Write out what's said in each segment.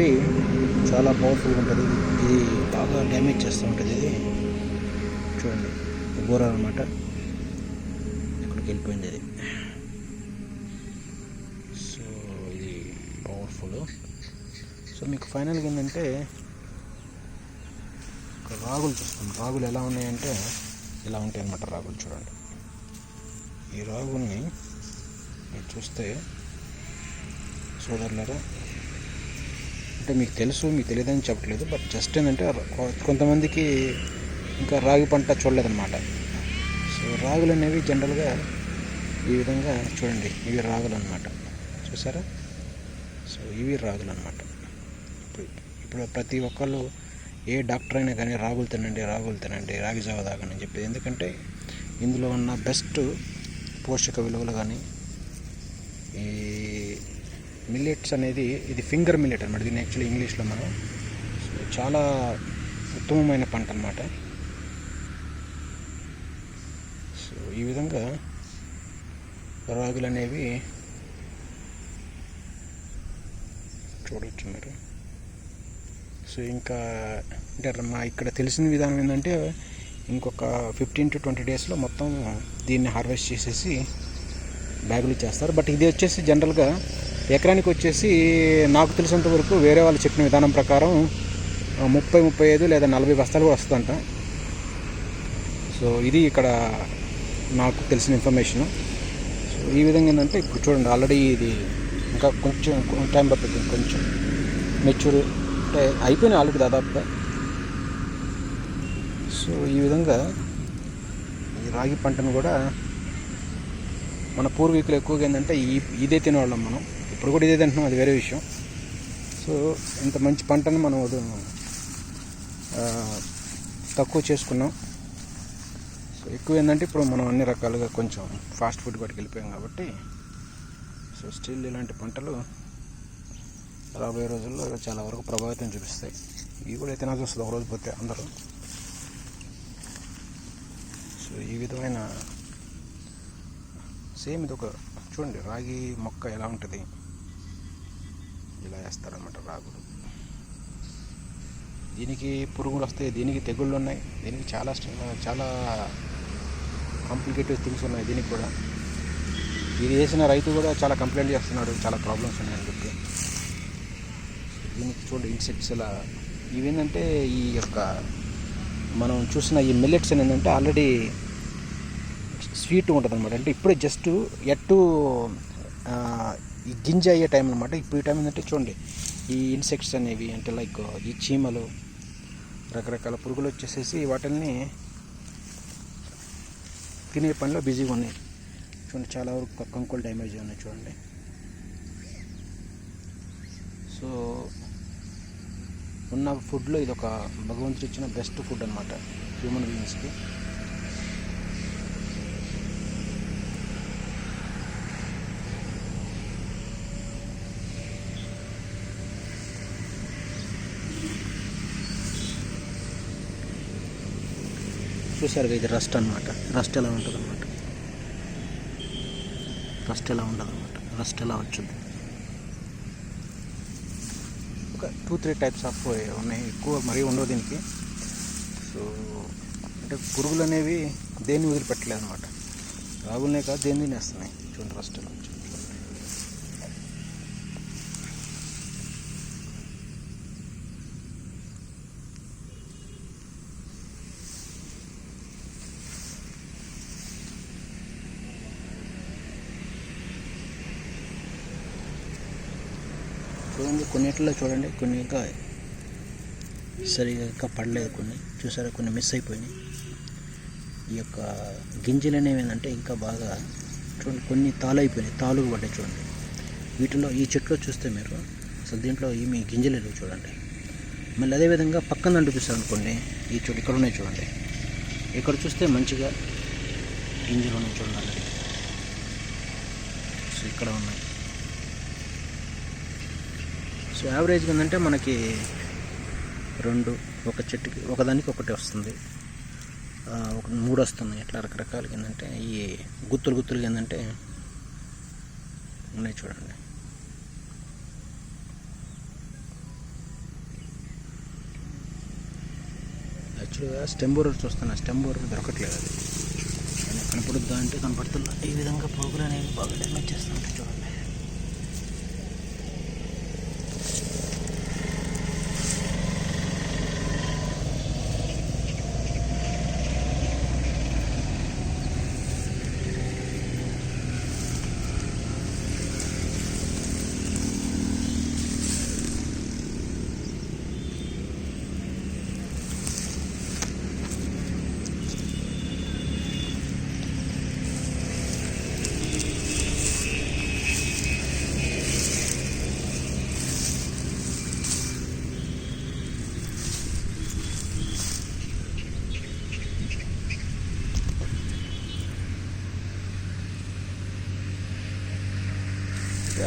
అనేది చాలా పవర్ఫుల్గా ఉంటుంది. ఇది బాగా డ్యామేజ్ చేస్తూ ఉంటుంది. ఇది చూడండి. బోర అనమాట ఇక్కడికి వెళ్ళిపోయింది ఇది. సో ఇది పవర్ఫుల్ సో మీకు ఫైనల్గా ఏంటంటే రాగులు చూస్తాం రాగులు ఎలా ఉన్నాయంటే ఇలా ఉంటాయి అన్నమాట రాగులు చూడండి. ఈ రాగుల్ని మీరు చూస్తే సోదరులరా అంటే మీకు తెలుసు మీకు తెలియదని చెప్పట్లేదు బట్ జస్ట్ ఏంటంటే కొంతమందికి ఇంకా రాగి పంట చూడలేదన్నమాట. సో రాగులు అనేవి జనరల్గా ఈ విధంగా చూడండి ఇవి రాగులు అనమాట చూసారా? సో ఇవి రాగులు అనమాట ఇప్పుడు ఇప్పుడు ప్రతి ఒక్కళ్ళు ఏ డాక్టర్ అయినా కానీ రాగులు తినండి రాగులు తినండి రాగి జావ తాగండి అని చెప్పేది. ఎందుకంటే ఇందులో ఉన్న బెస్ట్ పోషక విలువలు కానీ ఈ మిల్లెట్స్ అనేది ఇది ఫింగర్ మిల్లెట్ అనమాట దీన్ని యాక్చువల్లీ ఇంగ్లీష్లో మనం సో చాలా ఉత్తమమైన పంట అనమాట సో ఈ విధంగా రాగులు అనేవి చూడవచ్చు మీరు. సో ఇంకా అంటే మా ఇక్కడ తెలిసిన విధానం ఏంటంటే ఇంకొక ఫిఫ్టీన్ టు ట్వంటీ డేస్లో మొత్తం దీన్ని హార్వెస్ట్ చేసేసి బ్యాగులు చేస్తారు బట్ ఇది వచ్చేసి జనరల్గా ఎకరానికి వచ్చేసి నాకు తెలిసినంత వరకు వేరే వాళ్ళు చెప్పిన విధానం ప్రకారం ముప్పై ముప్పై ఐదు లేదా నలభై బస్తాలు కూడా వస్తుందంట. సో ఇది ఇక్కడ నాకు తెలిసిన ఇన్ఫర్మేషన్. సో ఈ విధంగా ఏంటంటే ఇప్పుడు చూడండి ఆల్రెడీ ఇది ఇంకా కొంచెం టైం పడుతుంది కొంచెం మెచ్యూర్ అంటే అయిపోయినాయి ఆల్రెడీ దాదాపుగా. సో ఈ విధంగా ఈ రాగి పంటను కూడా మన పూర్వీకులు ఎక్కువగా ఏంటంటే ఈ ఇదే తినేవాళ్ళం మనం. ఇప్పుడు కూడా ఇదే తింటున్నాం అది వేరే విషయం. సో ఇంత మంచి పంటను మనం తక్కువ చేసుకున్నాం. సో ఎక్కువ ఏంటంటే ఇప్పుడు మనం అన్ని రకాలుగా కొంచెం ఫాస్ట్ ఫుడ్ వాటికి వెళ్ళిపోయాం కాబట్టి సో స్టిల్ ఇలాంటి పంటలు రాబోయే రోజుల్లో చాలా వరకు ప్రభావితం చూపిస్తాయి. ఇవి కూడా తినాల్సి వస్తుంది ఒక రోజు పోతే అందరూ. సో ఈ విధమైన సేమ్ ఇది ఒక చూడండి రాగి మొక్క ఎలా ఉంటుంది? ఇలా వేస్తారనమాట రాగులు. దీనికి పురుగులు వస్తాయి దీనికి తెగుళ్ళు ఉన్నాయి దీనికి చాలా చాలా కాంప్లికేటెడ్ థింగ్స్ ఉన్నాయి దీనికి కూడా. ఇది వేసిన రైతు కూడా చాలా కంప్లైంట్ చేస్తున్నాడు చాలా ప్రాబ్లమ్స్ ఉన్నాయని చెప్పి. దీనికి చూడండి ఇన్సెక్ట్స్ ఇలా. ఇవేంటంటే ఈ యొక్క మనం చూసిన ఈ మిల్లెట్స్ ఏంటంటే ఆల్రెడీ స్వీట్ ఉంటుంది అనమాట అంటే ఇప్పుడే జస్ట్ ఎట్టు ఈ గింజ అయ్యే టైం అనమాట ఇప్పుడు ఈ టైం ఏంటంటే చూడండి ఈ ఇన్సెక్ట్స్ అనేవి అంటే లైక్ ఈ చీమలు రకరకాల పురుగులు వచ్చేసేసి వాటిని తినే పనిలో బిజీగా ఉన్నాయి. చూడండి చాలా వరకు కంకులు డ్యామేజ్ ఉన్నాయి చూడండి. సో ఉన్న ఫుడ్లో ఇది ఒక భగవంతుడు ఇచ్చిన బెస్ట్ ఫుడ్ అనమాట హ్యూమన్ బీయింగ్స్కి. చూసారు ఇది రస్ట్ అనమాట రస్ట్ ఎలా ఉంటుంది అనమాట రస్ట్ ఎలా ఉండదు అనమాట రస్ట్ ఎలా వచ్చింది? ఒక టూ త్రీ టైప్స్ ఆఫ్ ఉన్నాయి. ఎక్కువ మరీ ఉండవు దీనికి. సో అంటే పురుగులు అనేవి దేన్ని వదిలిపెట్టలేదు అనమాట రాగులనే కాదు దేన్ని తినేస్తున్నాయి. చూడండి రస్ట్ ఎలా కొన్నిట్లో చూడండి కొన్ని ఇంకా సరిగా ఇంకా పడలేదు కొన్ని. చూసారా కొన్ని మిస్ అయిపోయినాయి. ఈ యొక్క గింజలు అనేవి ఏంటంటే ఇంకా బాగా చూడండి కొన్ని తాలు అయిపోయినాయి తాలుగు పడ్డాయి చూడండి. వీటిలో ఈ చెట్లో చూస్తే మీరు అసలు దీంట్లో ఏమి గింజలు లేవు చూడండి. మళ్ళీ అదేవిధంగా పక్కన దాంట్లో అనుకోండి ఈ చోటు ఇక్కడ ఉన్నాయి చూడండి. ఇక్కడ చూస్తే మంచిగా గింజలు ఉన్నాయి చూడండి. సో ఇక్కడ ఉన్నాయి. సో యావరేజ్గా ఏంటంటే మనకి రెండు ఒక చెట్టుకి ఒకదానికి ఒకటి వస్తుంది. ఒక మూడు వస్తున్నాయి ఎట్లా రకరకాలుగా ఏంటంటే ఈ గుత్తులు గుత్తులు ఏంటంటే ఉన్నాయి చూడండి. యాక్చువల్గా స్టెంబోర్ చూస్తున్నా. స్టెంబోరర్ దొరకట్లేదు. అది కనపడుద్దా అంటే కనపడుతుందా ఈ విధంగా ప్రోగ్రాం అనేవి బాగా డ్యామేజ్ చేస్తుంటాయి చూడండి.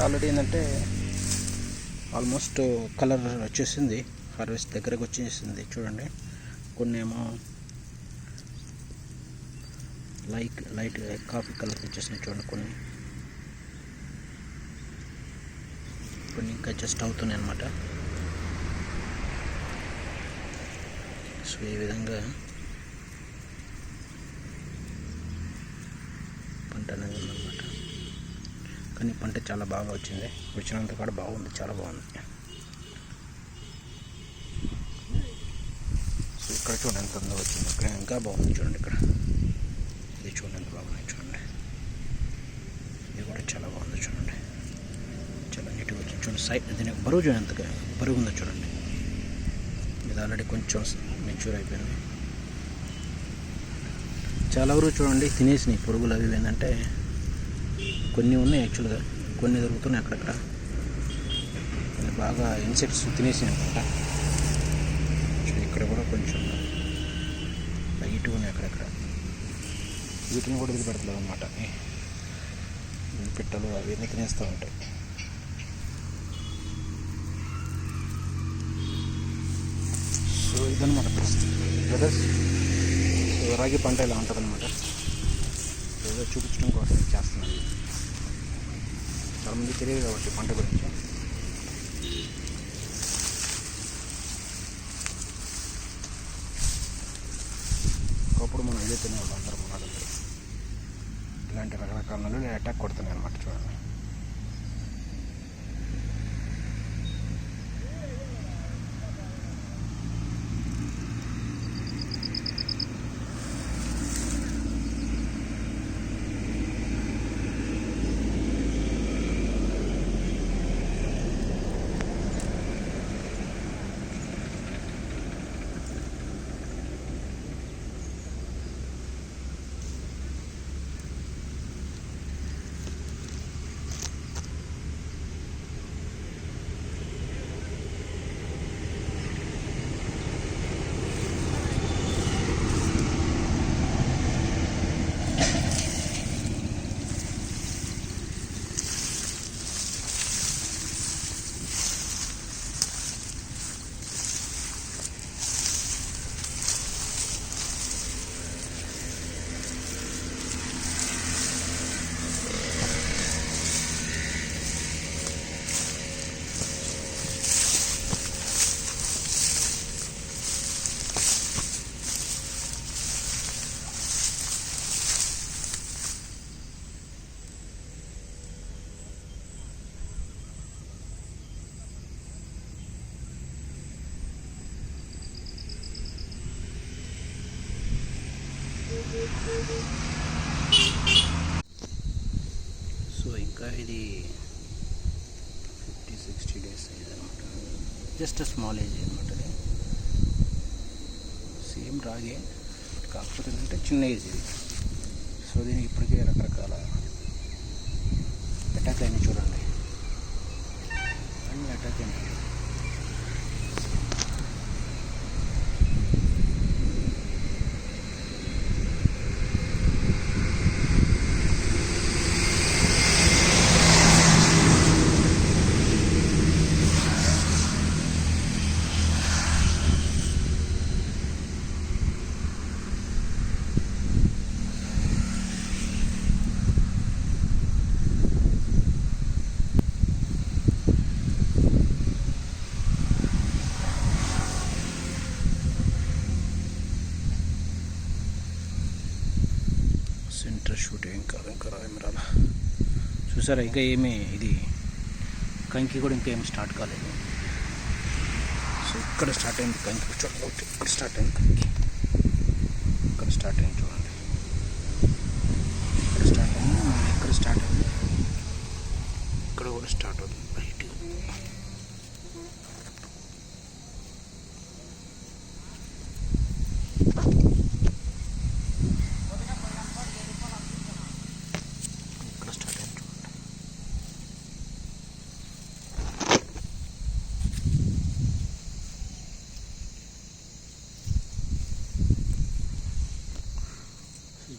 ఆల్రెడీ ఏంటంటే ఆల్మోస్ట్ కలర్ వచ్చేసింది. హార్వెస్ట్ దగ్గరకు వచ్చేసింది. చూడండి. కొన్ని ఏమో లైట్ లైట్ కాఫీ కలర్ వచ్చేసింది చూడండి కొన్ని. కొన్ని ఇంకా జస్ట్ అవుతున్నాయి అన్నమాట. సో ఈ విధంగా పంట అనేది కానీ పంట చాలా బాగా వచ్చింది. వచ్చినంత కూడా బాగుంది చాలా బాగుంది. సో ఇక్కడ చూడండి ఎంత అందంగా వచ్చింది. ఇక్కడ ఇంకా బాగుంది చూడండి ఇక్కడ. ఇది చూడండి ఎంత బాగున్నాయి చూడండి. ఇది కూడా చాలా బాగుంది చూడండి. చాలా నీట్గా వచ్చింది. చూడండి సైడ్ దీని బరువు చూడండి ఎంత బరువు ఉందో చూడండి. ఇది ఆల్రెడీ కొంచెం మెచ్యూర్ అయిపోయింది. చాలా వరకు చూడండి తినేసినాయి. పురుగులు అవి ఏంటంటే కొన్ని ఉన్నాయి యాక్చువల్గా. కొన్ని దొరుకుతున్నాయి అక్కడక్కడ. బాగా ఇన్సెక్ట్స్ తినేసి అనమాట ఇక్కడ కూడా కొంచెం లైట్ ఉన్నాయి అక్కడక్కడ. వీటిని కూడా వదిలిపెడతలేదు అనమాట పిట్టలు అవన్నీ తినేస్తూ ఉంటాయి. సో ఇదనమాట పరిస్థితి. బ్రదర్స్ సో రాగి పంట ఇలా ఉంటుంది అనమాట ఏదో చూపించడం కోసం ఇది చేస్తున్నాను. చాలామంది తెలియదు కాబట్టి పంట గురించి. ఒకప్పుడు మనం ఇదే తినేవాళ్ళం అందరం ఇలాంటి రకరకాల నెలలు అటాక్ కొడుతున్నాయి అనమాట చూడండి సో ఇంకా ఇది ఫిఫ్టీ సిక్స్టీ డేస్ అయ్యేది అనమాట జస్ట్ స్మాల్ ఏజ్ అనమాట అది. సేమ్ రాగే కాకపోతే ఏంటంటే చిన్న ఏజ్ ఇది. సో దీనికి ఇప్పటికే రకరకాల అటాక్ అయినా చూడండి. అన్ని అటాక్ అయినాయి ఇంకా ఇంకా చూసారా ఇంకా ఏమీ ఇది కంకి కూడా ఇంకా ఏమి స్టార్ట్ కాలేదు. సో ఇక్కడ స్టార్ట్ అయింది కంకి చూడండి ఇక్కడ స్టార్ట్ అయింది కంకి. ఇక్కడ స్టార్ట్ అయింది చూడండి ఇక్కడ స్టార్ట్ అయింది మళ్ళీ ఇక్కడ స్టార్ట్ అయింది ఇక్కడ కూడా స్టార్ట్ అవుతుంది లైట్గా ఇక్కడ స్టార్ట్ అయింది చూడండి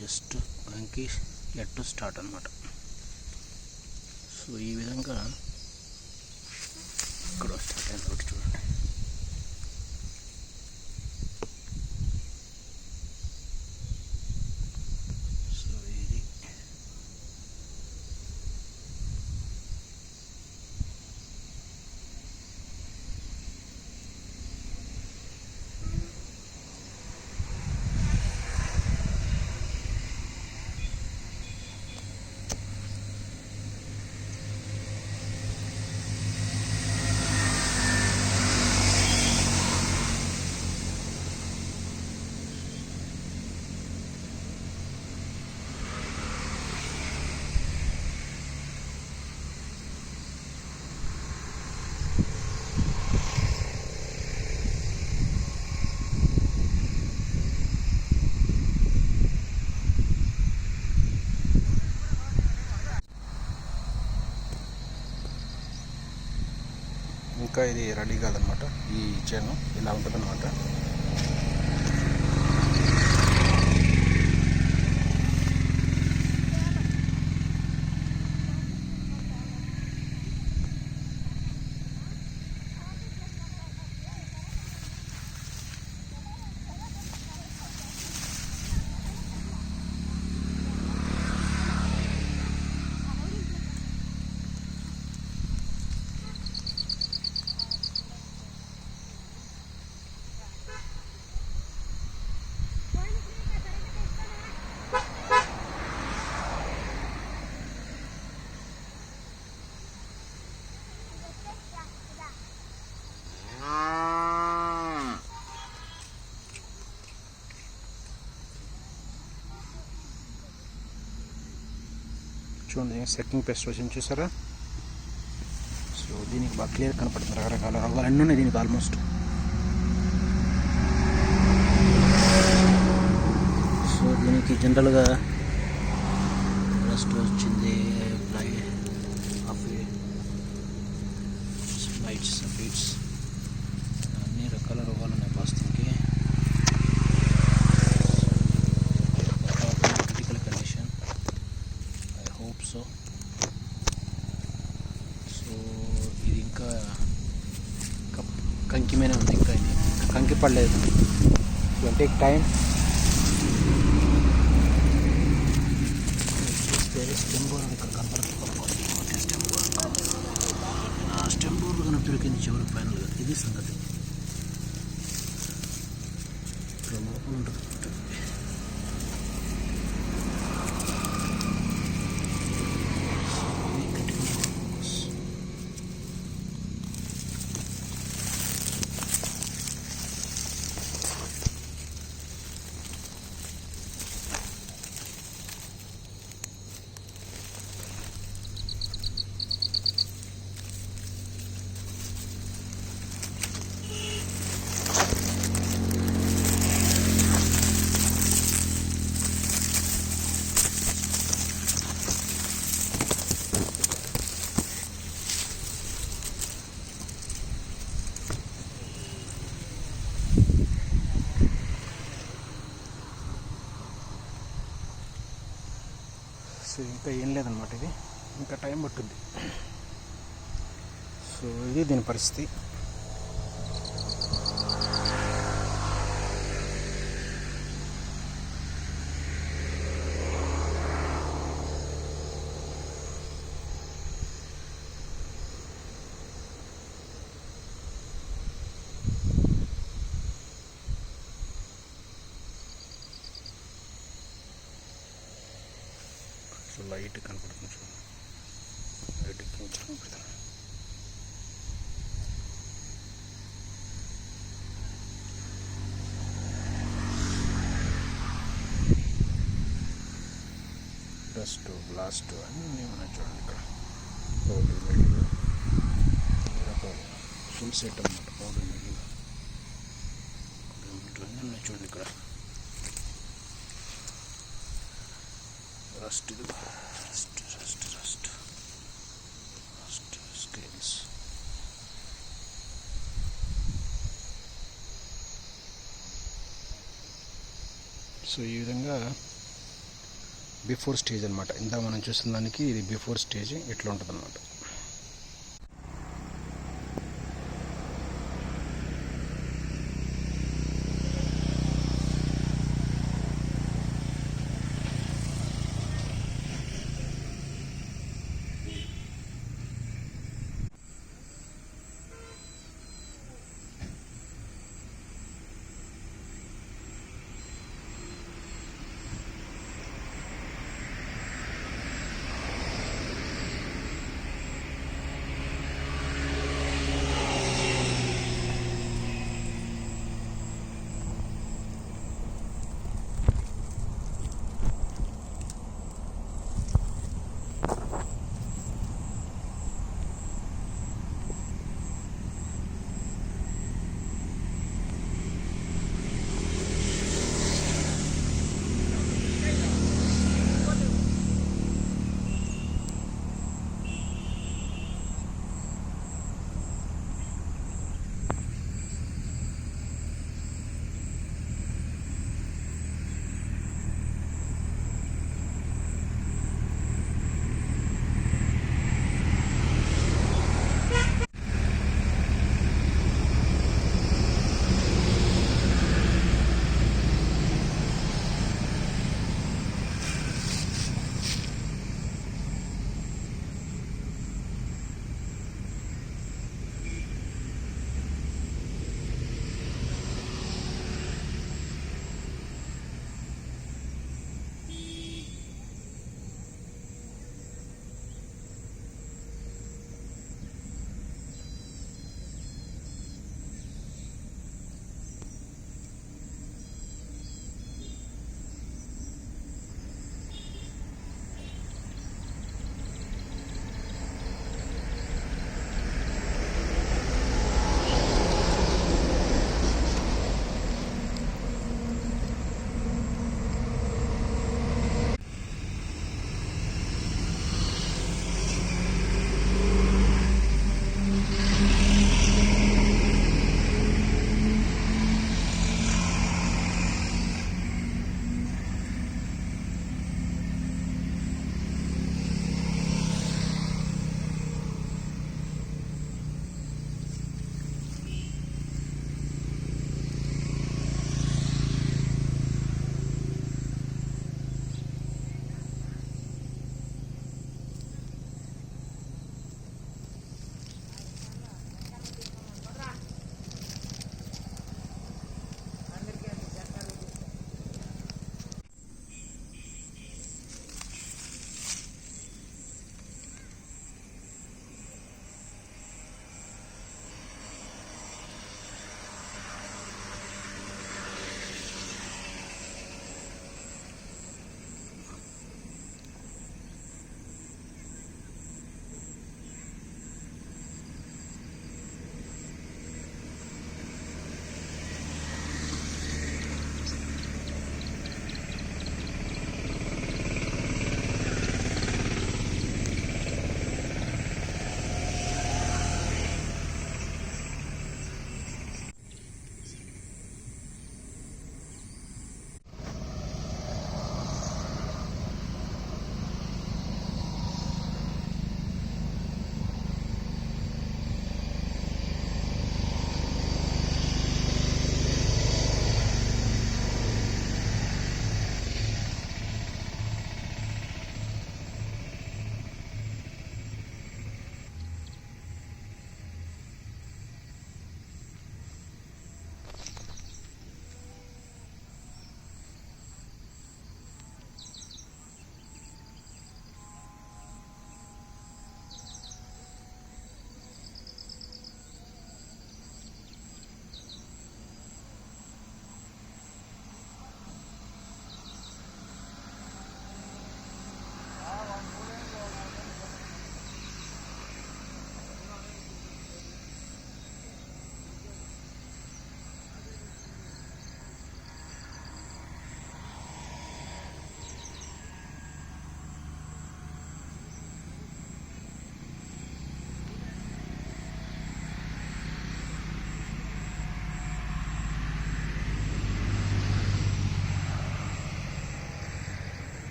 జస్ట్ కంకి ఎట్ స్టార్ట్ అనమాట సో ఈ విధంగా ఇక్కడ స్టార్ట్ అయిన ఒకటి చూడండి సో ఇది ఇంకా ఇది రెడీ కాదనమాట. ఈ చైన్ ఇలా ఉంటుందన్నమాట. చూడండి సెట్టింగ్ పెస్ట్ వచ్చింది చూసారా సో దీనికి బాగా క్లియర్ కనపడుతుంది. రకరకాల రంగులు అన్నీ ఉన్నాయి దీనికి ఆల్మోస్ట్ సో దీనికి జనరల్గా రెస్ట్ వచ్చింది లైట్స్ బీట్స్ అన్ని రకాల రోగాలు ఉన్నాయి పాస్తికి critical condition I hope so so ఇది ఇంకా ఇంకా కంకి మీద ఉంది ఇంకా కంకి పడలేదు. ఇట్ టైం స్టెమ్ బోర్ ఇక్కడ కనపడుతుంది స్టెమ్ బోర్ ఆ స్టెమ్ బోర్ కనుక దొరికింది చివరికి ఫైనల్గా ఇది సంగతి ఇక్కడ లోపల ఉంటుంది ఇది గట్టిగా ఫోకస్ సో అనమాట ఇది. ఇంకా టైం పట్టుద్ది సో ఇది దీని పరిస్థితి. లైట్ కనపడుతుంది చూడండి లైట్ కొంచెం కనపడుతుంది. డస్ట్ బ్లాస్ట్ అన్నీ ఉన్నాయి చూడండి ఇక్కడ. పౌడర్ మిల్లు ఫుల్ సెట్ అన్నమాట పౌడర్ మిల్లు ఉన్నాయి చూడండి ఇక్కడ. రస్ట్ ఇది rust rust rust rust scales so ఈ విధంగా బిఫోర్ స్టేజ్ అనమాట ఇందా మనం చూసిన దానికి ఇది బిఫోర్ స్టేజ్ ఇట్లా ఉంటుంది అనమాట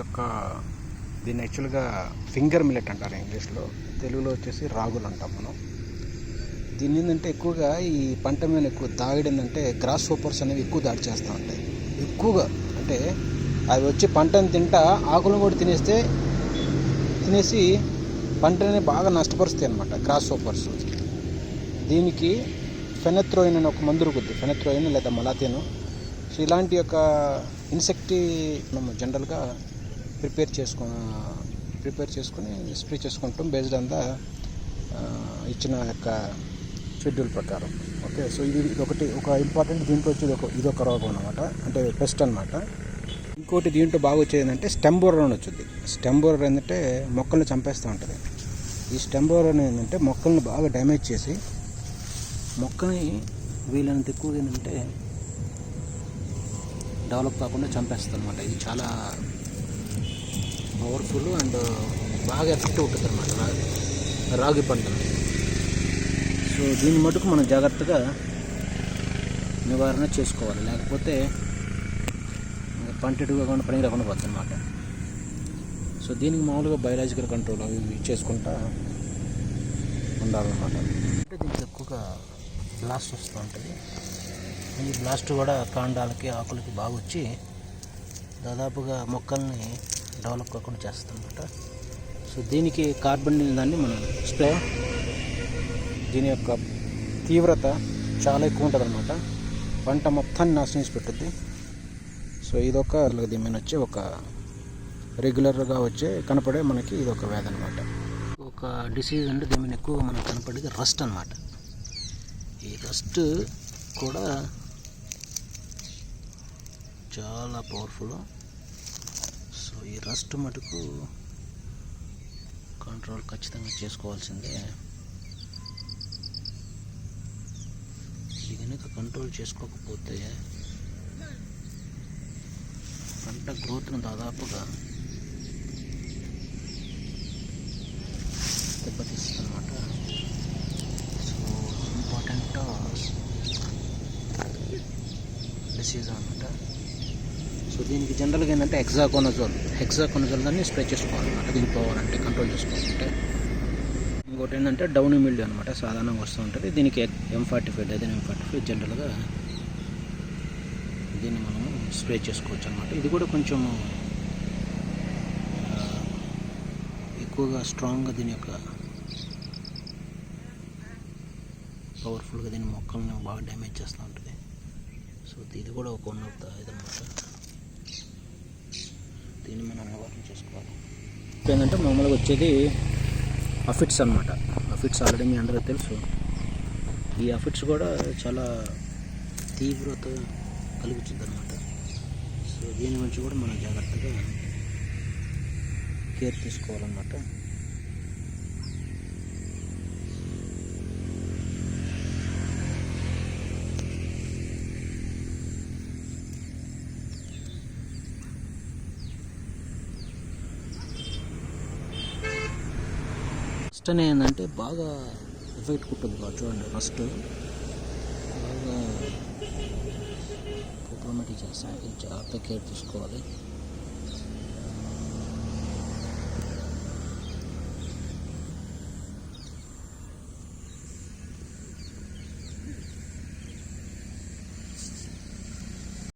యొక్క దీన్ని యాక్చువల్గా ఫింగర్ మిల్లెట్ అంటారు ఇంగ్లీష్లో. తెలుగులో వచ్చేసి రాగులు అంటాం మనం. దీని ఏంటంటే ఎక్కువగా ఈ పంట మీద ఎక్కువ దాగిడి ఏంటంటే గ్రాస్ సూపర్స్ అనేవి ఎక్కువ దాడి చేస్తూ ఉంటాయి. ఎక్కువగా అంటే అవి వచ్చి పంటను తింటా ఆకులను కూడా తినేస్తే తినేసి పంటని బాగా నష్టపరుస్తాయి అనమాట గ్రాస్ సూపర్స్ దీనికి ఫెనత్రోయిన్ అనే ఒక మందు దొరుకుద్ది ఫెనత్రోయిన్ లేదా మలాతేను. సో ఇలాంటి యొక్క ఇన్సెక్టి మనం జనరల్గా ప్రిపేర్ చేసుకో ప్రిపేర్ చేసుకొని స్ప్రే చేసుకుంటాం బేస్డ్ ఆన్ ద ఇచ్చిన యొక్క షెడ్యూల్ ప్రకారం. ఓకే సో ఇది ఇది ఒకటి ఒక ఇంపార్టెంట్ దీంట్లో వచ్చేది ఒక ఇది ఒక రోగం అనమాట అంటే పెస్ట్ అనమాట ఇంకోటి దీంట్లో బాగా వచ్చేది ఏంటంటే స్టెంబోరర్ అని వచ్చింది. స్టెంబోరర్ ఏంటంటే మొక్కలను చంపేస్తూ ఉంటుంది. ఈ స్టెంబోరర్ అనేది ఏంటంటే మొక్కల్ని బాగా డ్యామేజ్ చేసి మొక్కని వీలైనంత ఎక్కువగా ఏంటంటే డెవలప్ కాకుండా చంపేస్తుంది అనమాట ఇది చాలా పవర్ఫుల్ అండ్ బాగా ఎఫెక్ట్ ఉంటుంది అనమాట రాగి రాగి పంటను సో దీన్ని మటుకు మనం జాగ్రత్తగా నివారణ చేసుకోవాలి. లేకపోతే పంటడు కాకుండా పని రాకుండా పోతుంది అనమాట సో దీనికి మామూలుగా బయలాజికల్ కంట్రోల్ అవి ఇవి చేసుకుంటా ఉండాలన్నమాట. అంటే దీనికి ఎక్కువగా బ్లాస్ట్ వస్తూ ఉంటుంది. ఈ బ్లాస్ట్ కూడా కాండాలకి ఆకులకి బాగా వచ్చి దాదాపుగా మొక్కల్ని డెవలప్ కాకుండా చేస్తుందన్నమాట సో దీనికి కార్బన్ దాన్ని మనం స్ప్రే దీని యొక్క తీవ్రత చాలా ఎక్కువ ఉంటుంది అనమాట పంట మొత్తాన్ని నాశనం చేసి పెట్టుద్ది. సో ఇదొక దీని వచ్చి ఒక రెగ్యులర్గా వచ్చే కనపడే మనకి ఇది ఒక వ్యాధి అనమాట ఒక డిసీజ్ అంటే దీని మీద ఎక్కువ మనకు కనపడేది రస్ట్ అనమాట ఈ రస్ట్ కూడా చాలా పవర్ఫుల్. ఈ రస్ట్ మటుకు కంట్రోల్ ఖచ్చితంగా చేసుకోవాల్సిందే. ఇది కనుక కంట్రోల్ చేసుకోకపోతే పంట గ్రోత్ను దాదాపుగా దెబ్బతీస్తుంది అనమాట సో ఇంపార్టెంట్ డిసీజ్ అనమాట జనరల్గా ఏంటంటే హెక్సాకోనజోల్ హెక్సాకోనజోల్ దాన్ని స్ప్రే చేసుకోవాలన్నమాట దీనికి పోవాలంటే కంట్రోల్ చేసుకోవాలంటే ఇంకోటి ఏంటంటే డౌన్ మిల్డ్ అనమాట సాధారణంగా వస్తూ ఉంటుంది. దీనికి ఎం ఫార్టీ ఫైవ్ అదే ఎం ఫార్టీ ఫైవ్ జనరల్గా దీన్ని మనము స్ప్రే చేసుకోవచ్చు అనమాట ఇది కూడా కొంచెం ఎక్కువగా స్ట్రాంగ్గా దీని యొక్క పవర్ఫుల్గా దీని మొక్కల్ని బాగా డ్యామేజ్ చేస్తూ ఉంటుంది. సో ఇది కూడా ఒక వన్ ఆఫ్ ద ఇదన్నమాట దీన్ని మనం అలవాటు చేసుకోవాలి. ఏంటంటే మామూలుగా వచ్చేది అఫిట్స్ అనమాట అఫిట్స్ ఆల్రెడీ మీ అందరూ తెలుసు. ఈ అఫిట్స్ కూడా చాలా తీవ్రత కలుగుతుంది అనమాట సో దీని గురించి కూడా మనం జాగ్రత్తగా కేర్ తీసుకోవాలన్నమాట. రస్ట్ అనేది ఏంటంటే బాగా ఎఫెక్ట్ కుట్టుంది కాదు చూడండి రస్ట్ బాగా ప్రాబ్లమేటిక్ చేస్తాం జాగ్రత్త కేర్ తీసుకోవాలి.